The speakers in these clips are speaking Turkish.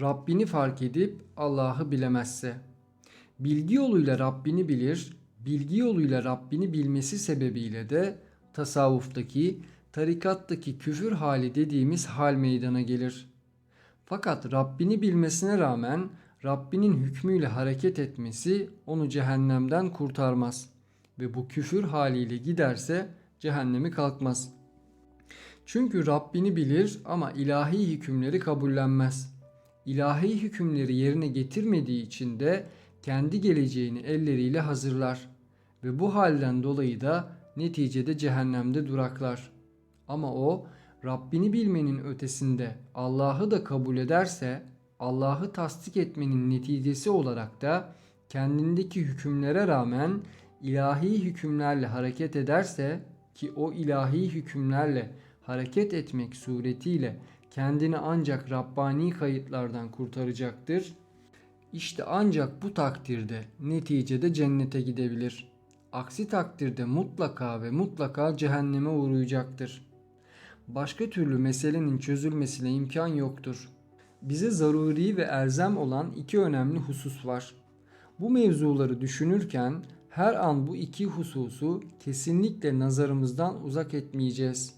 Rabbini fark edip Allah'ı bilemezse. Bilgi yoluyla Rabbini bilir, bilgi yoluyla Rabbini bilmesi sebebiyle de tasavvuftaki, tarikattaki küfür hali dediğimiz hal meydana gelir. Fakat Rabbini bilmesine rağmen Rabbinin hükmüyle hareket etmesi onu cehennemden kurtarmaz ve bu küfür haliyle giderse cehennemi kalkmaz. Çünkü Rabbini bilir ama ilahi hükümleri kabullenmez. İlahi hükümleri yerine getirmediği için de kendi geleceğini elleriyle hazırlar ve bu halden dolayı da neticede cehennemde duraklar. Ama o Rabbini bilmenin ötesinde Allah'ı da kabul ederse Allah'ı tasdik etmenin neticesi olarak da kendindeki hükümlere rağmen ilahi hükümlerle hareket ederse ki o ilahi hükümlerle hareket etmek suretiyle kendini ancak Rabbani kayıtlardan kurtaracaktır. İşte ancak bu takdirde neticede cennete gidebilir. Aksi takdirde mutlaka ve mutlaka cehenneme uğrayacaktır. Başka türlü meselenin çözülmesine imkan yoktur. Bize zaruri ve erzem olan iki önemli husus var. Bu mevzuları düşünürken her an bu iki hususu kesinlikle nazarımızdan uzak etmeyeceğiz.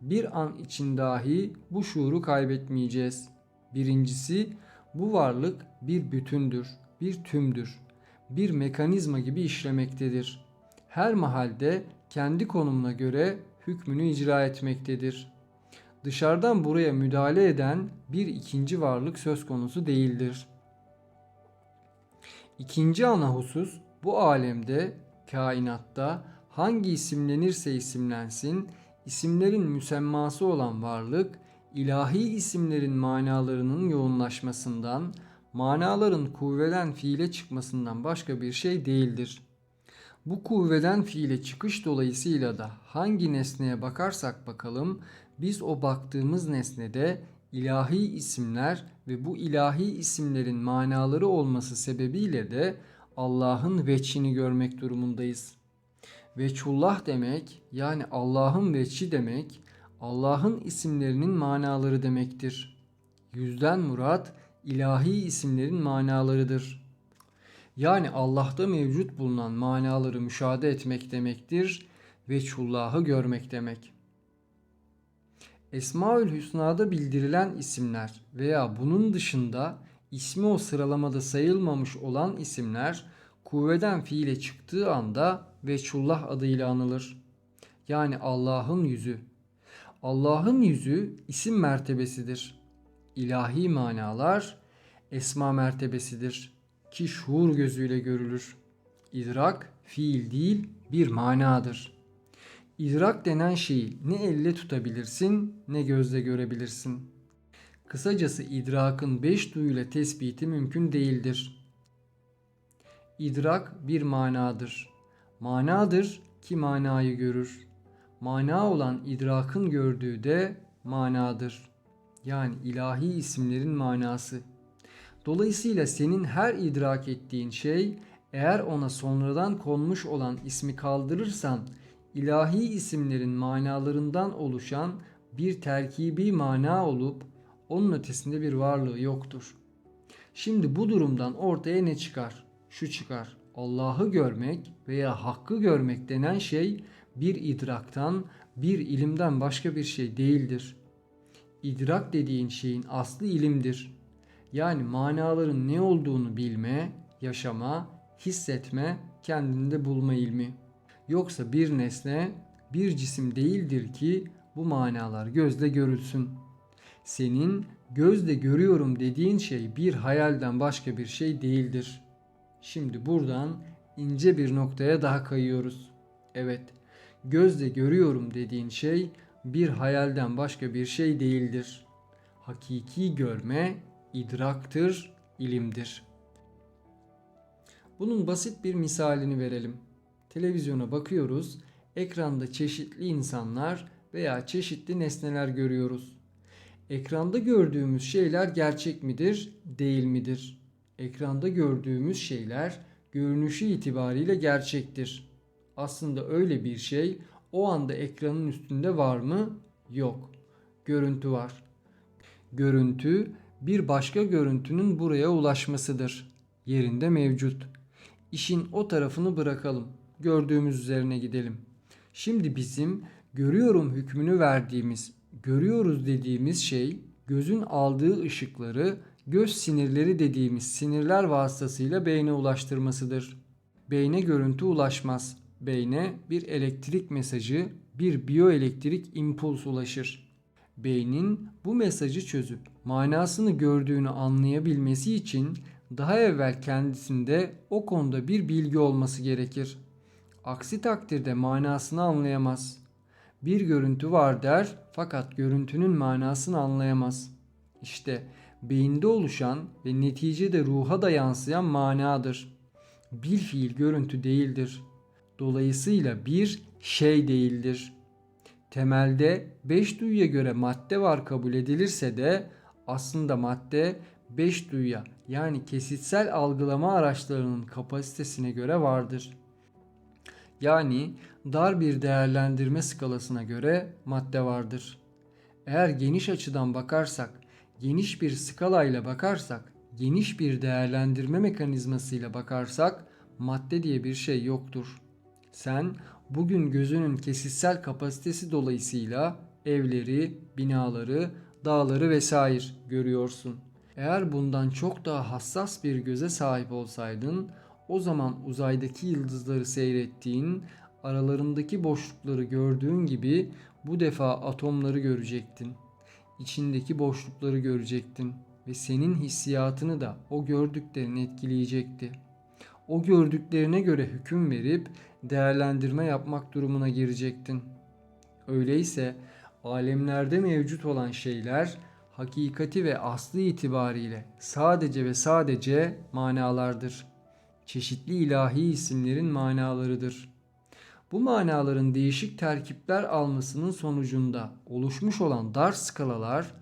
Bir an için dahi bu şuuru kaybetmeyeceğiz. Birincisi bu varlık bir bütündür, bir tümdür. Bir mekanizma gibi işlemektedir. Her mahalde kendi konumuna göre hükmünü icra etmektedir. Dışarıdan buraya müdahale eden bir ikinci varlık söz konusu değildir. İkinci ana husus bu alemde, kainatta hangi isimlenirse isimlensin, isimlerin müsemması olan varlık, ilahi isimlerin manalarının yoğunlaşmasından, manaların kuvveden fiile çıkmasından başka bir şey değildir. Bu kuvveden fiile çıkış dolayısıyla da hangi nesneye bakarsak bakalım biz o baktığımız nesnede ilahi isimler ve bu ilahi isimlerin manaları olması sebebiyle de Allah'ın veçhini görmek durumundayız. Veçullah demek yani Allah'ın veçhi demek Allah'ın isimlerinin manaları demektir. Yüzden murat ilahi isimlerin manalarıdır. Yani Allah'ta mevcut bulunan manaları müşahede etmek demektir. Veçhullah'ı görmek demek. Esmaül Hüsna'da bildirilen isimler veya bunun dışında ismi o sıralamada sayılmamış olan isimler kuvveden fiile çıktığı anda Veçhullah adıyla anılır. Yani Allah'ın yüzü. Allah'ın yüzü isim mertebesidir. İlahi manalar esma mertebesidir ki şuur gözüyle görülür. İdrak fiil değil bir manadır. İdrak denen şeyi ne elle tutabilirsin ne gözle görebilirsin. Kısacası idrakın beş duyuyla tespiti mümkün değildir. İdrak bir manadır. Manadır ki manayı görür. Mana olan idrakın gördüğü de manadır. Yani ilahi isimlerin manası. Dolayısıyla senin her idrak ettiğin şey eğer ona sonradan konmuş olan ismi kaldırırsan ilahi isimlerin manalarından oluşan bir terkibi mana olup onun ötesinde bir varlığı yoktur. Şimdi bu durumdan ortaya ne çıkar? Şu çıkar. Allah'ı görmek veya hakkı görmek denen şey bir idraktan, bir ilimden başka bir şey değildir. İdrak dediğin şeyin aslı ilimdir. Yani manaların ne olduğunu bilme, yaşama, hissetme, kendinde bulma ilmi. Yoksa bir nesne, bir cisim değildir ki bu manalar gözle görülsün. Senin gözle görüyorum dediğin şey bir hayalden başka bir şey değildir. Şimdi buradan ince bir noktaya daha kayıyoruz. Evet, gözle görüyorum dediğin şey bir hayalden başka bir şey değildir. Hakiki görme idraktır, ilimdir. Bunun basit bir misalini verelim. Televizyona bakıyoruz, ekranda çeşitli insanlar veya çeşitli nesneler görüyoruz. Ekranda gördüğümüz şeyler gerçek midir, değil midir? Ekranda gördüğümüz şeyler görünüşü itibariyle gerçektir. Aslında öyle bir şey o anda ekranın üstünde var mı? Yok. Görüntü var. Görüntü bir başka görüntünün buraya ulaşmasıdır. Yerinde mevcut. İşin o tarafını bırakalım. Gördüğümüz üzerine gidelim. Şimdi bizim görüyorum hükmünü verdiğimiz, görüyoruz dediğimiz şey gözün aldığı ışıkları göz sinirleri dediğimiz sinirler vasıtasıyla beyne ulaştırmasıdır. Beyne görüntü ulaşmaz. Beyne bir elektrik mesajı, bir biyoelektrik impuls ulaşır. Beynin bu mesajı çözüp manasını gördüğünü anlayabilmesi için daha evvel kendisinde o konuda bir bilgi olması gerekir. Aksi takdirde manasını anlayamaz. Bir görüntü var der fakat görüntünün manasını anlayamaz. İşte beyinde oluşan ve neticede ruha da yansıyan manadır. Bir fiil görüntü değildir. Dolayısıyla bir şey değildir. Temelde beş duyuya göre madde var kabul edilirse de aslında madde beş duyuya yani kesitsel algılama araçlarının kapasitesine göre vardır. Yani dar bir değerlendirme skalasına göre madde vardır. Eğer geniş açıdan bakarsak, geniş bir skalayla bakarsak, geniş bir değerlendirme mekanizmasıyla bakarsak madde diye bir şey yoktur. Sen bugün gözünün kesitsel kapasitesi dolayısıyla evleri, binaları, dağları vesaire görüyorsun. Eğer bundan çok daha hassas bir göze sahip olsaydın, o zaman uzaydaki yıldızları seyrettiğin, aralarındaki boşlukları gördüğün gibi bu defa atomları görecektin. İçindeki boşlukları görecektin ve senin hissiyatını da o gördüklerin etkileyecekti. O gördüklerine göre hüküm verip değerlendirme yapmak durumuna girecektin. Öyleyse alemlerde mevcut olan şeyler hakikati ve aslı itibariyle sadece ve sadece manalardır. Çeşitli ilahi isimlerin manalarıdır. Bu manaların değişik terkipler almasının sonucunda oluşmuş olan dar skalalar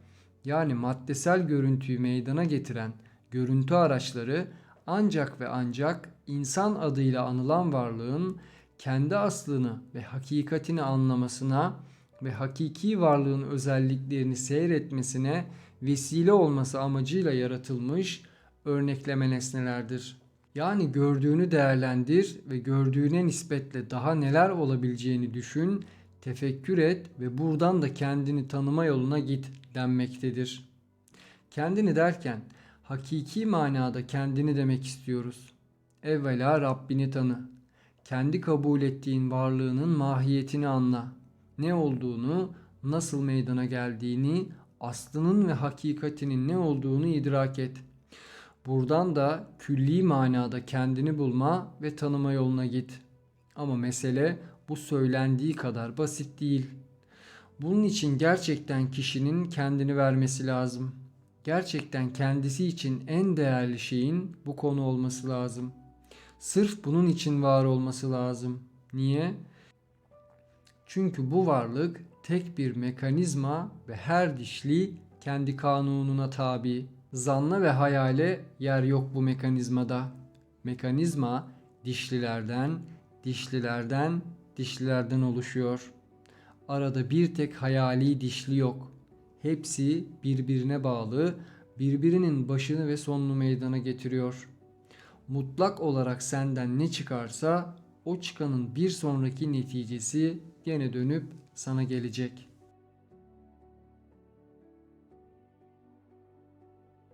yani maddesel görüntüyü meydana getiren görüntü araçları ancak ve ancak insan adıyla anılan varlığın kendi aslını ve hakikatini anlamasına ve hakiki varlığın özelliklerini seyretmesine vesile olması amacıyla yaratılmış örnekleme nesnelerdir. Yani gördüğünü değerlendir ve gördüğüne nispetle daha neler olabileceğini düşün, tefekkür et ve buradan da kendini tanıma yoluna git denmektedir. Kendini derken hakiki manada kendini demek istiyoruz. Evvela Rabbini tanı. Kendi kabul ettiğin varlığının mahiyetini anla. Ne olduğunu, nasıl meydana geldiğini, aslının ve hakikatinin ne olduğunu idrak et. Buradan da külli manada kendini bulma ve tanıma yoluna git. Ama mesele bu söylendiği kadar basit değil. Bunun için gerçekten kişinin kendini vermesi lazım. Gerçekten kendisi için en değerli şeyin bu konu olması lazım. Sırf bunun için var olması lazım. Niye? Çünkü bu varlık tek bir mekanizma ve her dişli kendi kanununa tabi. Zanna ve hayale yer yok bu mekanizmada. Mekanizma dişlilerden, dişlilerden, dişlilerden oluşuyor. Arada bir tek hayali dişli yok. Hepsi birbirine bağlı, birbirinin başını ve sonunu meydana getiriyor. Mutlak olarak senden ne çıkarsa o çıkanın bir sonraki neticesi gene dönüp sana gelecek.''